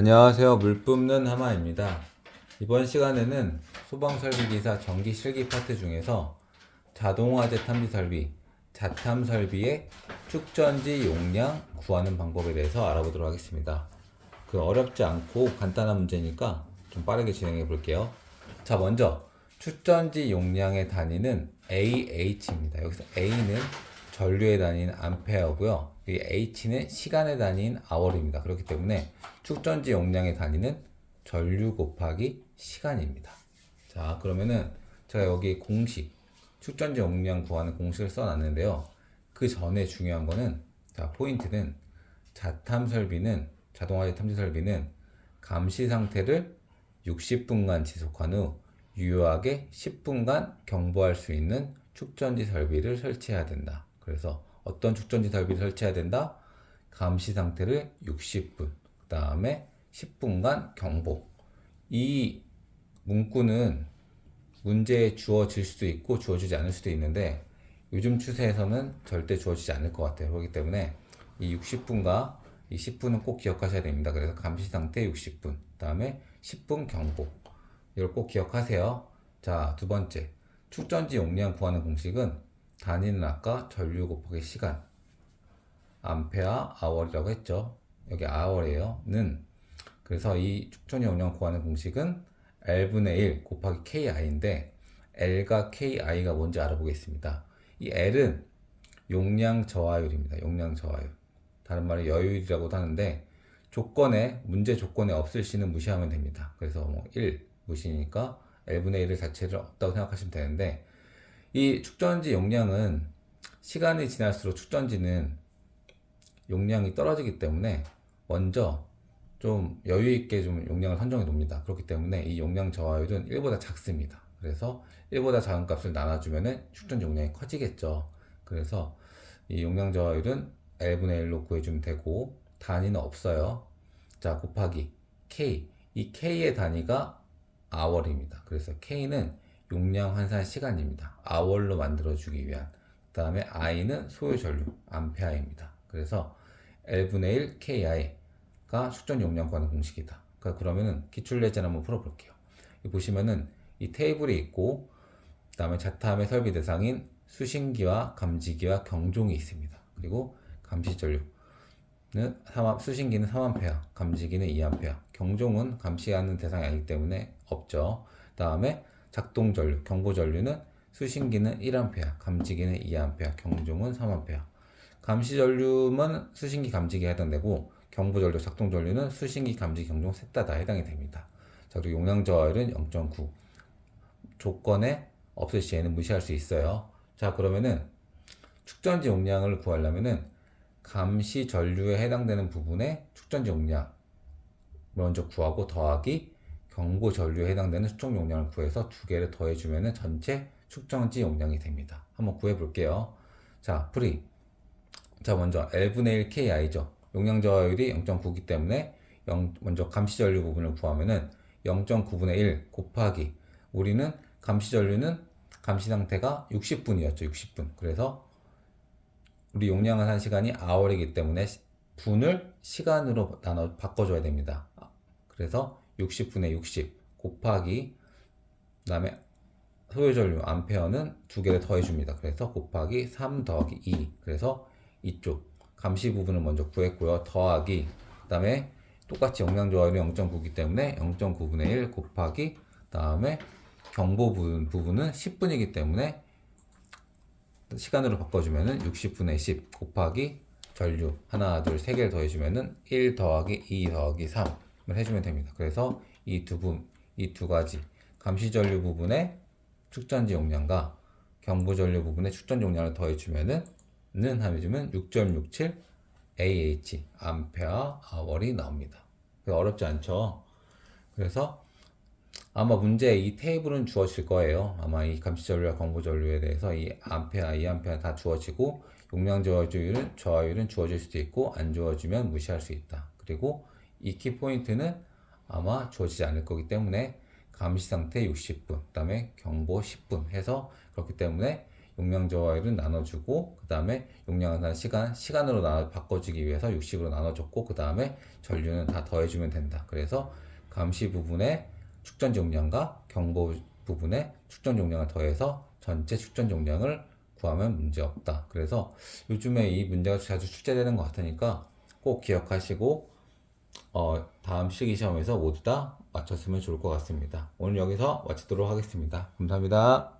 안녕하세요. 물 뿜는 하마입니다. 이번 시간에는 소방설비기사 전기 실기 파트 중에서 자동화 재 탐지 설비, 자탐 설비의 축전지 용량 구하는 방법에 대해서 알아보도록 하겠습니다. 그 어렵지 않고 간단한 문제니까 좀 빠르게 진행해 볼게요. 자, 먼저 축전지 용량의 단위는 AH입니다. 여기서 A는 전류의 단위인 암페어고요. 이 H는 시간의 단위인 아월입니다. 그렇기 때문에 축전지 용량의 단위는 전류 곱하기 시간입니다. 자, 그러면은 제가 여기 공식 축전지 용량 구하는 공식을 써놨는데요. 그 전에 중요한 거는 자, 포인트는 자탐 설비는 자동화재 탐지 설비는 감시 상태를 60분간 지속한 후 유효하게 10분간 경보할 수 있는 축전지 설비를 설치해야 된다. 그래서 어떤 축전지 설비를 설치해야 된다? 감시 상태를 60분, 그 다음에 10분간 경보. 이 문구는 문제에 주어질 수도 있고 주어지지 않을 수도 있는데 요즘 추세에서는 절대 주어지지 않을 것 같아요. 그렇기 때문에 이 60분과 이 10분은 꼭 기억하셔야 됩니다. 그래서 감시 상태 60분, 그 다음에 10분 경보. 이걸 꼭 기억하세요. 자, 두 번째. 축전지 용량 구하는 공식은 단위는 아까 전류 곱하기 시간. 암페아 아월이라고 했죠. 여기 아월이에요. 는. 그래서 이 축전지 용량 구하는 공식은 L분의 1 곱하기 KI인데 L과 KI가 뭔지 알아보겠습니다. 이 L은 용량 저하율입니다. 용량 저하율. 다른 말로 여율이라고도 하는데 조건에 문제 조건에 없을 시는 무시하면 됩니다. 그래서 뭐 1 무시니까 L분의 1을 자체를 없다고 생각하시면 되는데 이 축전지 용량은 시간이 지날수록 축전지는 용량이 떨어지기 때문에 먼저 좀 여유 있게 좀 용량을 선정해 놉니다. 그렇기 때문에 이 용량 저하율은 1보다 작습니다. 그래서 1보다 작은 값을 나눠주면은 축전지 용량이 커지겠죠. 그래서 이 용량 저하율은 L분의 1로 구해주면 되고 단위는 없어요. 자 곱하기 K 이 K의 단위가 아월입니다. 그래서 K는 용량 환산 시간입니다. 아월로 만들어주기 위한 그 다음에 I는 소요 전류 암페아입니다. 그래서 L분의 1 KI가 축전 용량 구하는 공식이다. 그러니까 그러면은 기출 예제를 한번 풀어볼게요. 보시면은 이 테이블이 있고 그 다음에 자탐의 설비 대상인 수신기와 감지기와 경종이 있습니다. 그리고 감시 전류는 3, 수신기는 3A, 감지기는 2A, 경종은 감시하는 대상이 아니기 때문에 없죠. 다음에 작동 전류, 경보 전류는 수신기는 1A, 감지기는 2A, 경종은 3A. 감시 전류만 수신기 감지기에 해당되고 경보 전류, 작동 전류는 수신기 감지 경종 셋 다 다 해당이 됩니다. 자, 그리고 용량 저하율은 0.9. 조건에 없을 시에는 무시할 수 있어요. 자, 그러면은 축전지 용량을 구하려면은 감시 전류에 해당되는 부분의 축전지 용량 먼저 구하고 더하기 경보 전류에 해당되는 수청 용량을 구해서 두 개를 더해주면은 전체 축전지 용량이 됩니다. 한번 구해볼게요. 자, 프리. 자, 먼저 L분의 1 KI죠. 용량 저하율이 0.9이기 때문에 0, 먼저 감시 전류 부분을 구하면은 0.9분의 1 곱하기 우리는 감시 전류는 감시 상태가 60분이었죠. 60분. 그래서 우리 용량을 한 시간이 아월이기 때문에 분을 시간으로 나눠 바꿔줘야 됩니다. 그래서 60분의 60 곱하기 그다음에 소요 전류 암페어는 두 개를 더해줍니다. 그래서 곱하기 3 더하기 2 그래서 이쪽 감시 부분을 먼저 구했고요. 더하기 그다음에 똑같이 저하율이 0.9이기 때문에 0.9분의 1 곱하기 그다음에 경보 부분, 부분은 10분이기 때문에 시간으로 바꿔주면은 60분의 10 곱하기 전류 하나 둘 세 개를 더해주면은 1 더하기 2 더하기 3을 해주면 됩니다. 그래서 이 두 분, 이 두 가지 감시 전류 부분의 축전지 용량과 경보 전류 부분의 축전지 용량을 더해주면은 는 해주면 6.67 AH 암페어 아월이 나옵니다. 어렵지 않죠? 그래서 아마 문제 이 테이블은 주어질 거예요. 아마 이 감시 전류와 경보 전류에 대해서 이 암페아, 이 암페아 다 주어지고 용량 저하율은 저하율은 주어질 수도 있고 안 주어지면 무시할 수 있다. 그리고 이 키 포인트는 아마 주어지지 않을 거기 때문에 감시 상태 60분, 그다음에 경보 10분 해서 그렇기 때문에 용량 저하율은 나눠주고 그 다음에 용량은 한 시간 시간으로 나 바꿔주기 위해서 60으로 나눠줬고 그 다음에 전류는 다 더해주면 된다. 그래서 감시 부분에 축전 용량과 경보 부분에 축전 용량을 더해서 전체 축전 용량을 구하면 문제 없다. 그래서 요즘에 이 문제가 자주 출제되는 것 같으니까 꼭 기억하시고 어, 다음 실기 시험에서 모두 다 맞췄으면 좋을 것 같습니다. 오늘 여기서 마치도록 하겠습니다. 감사합니다.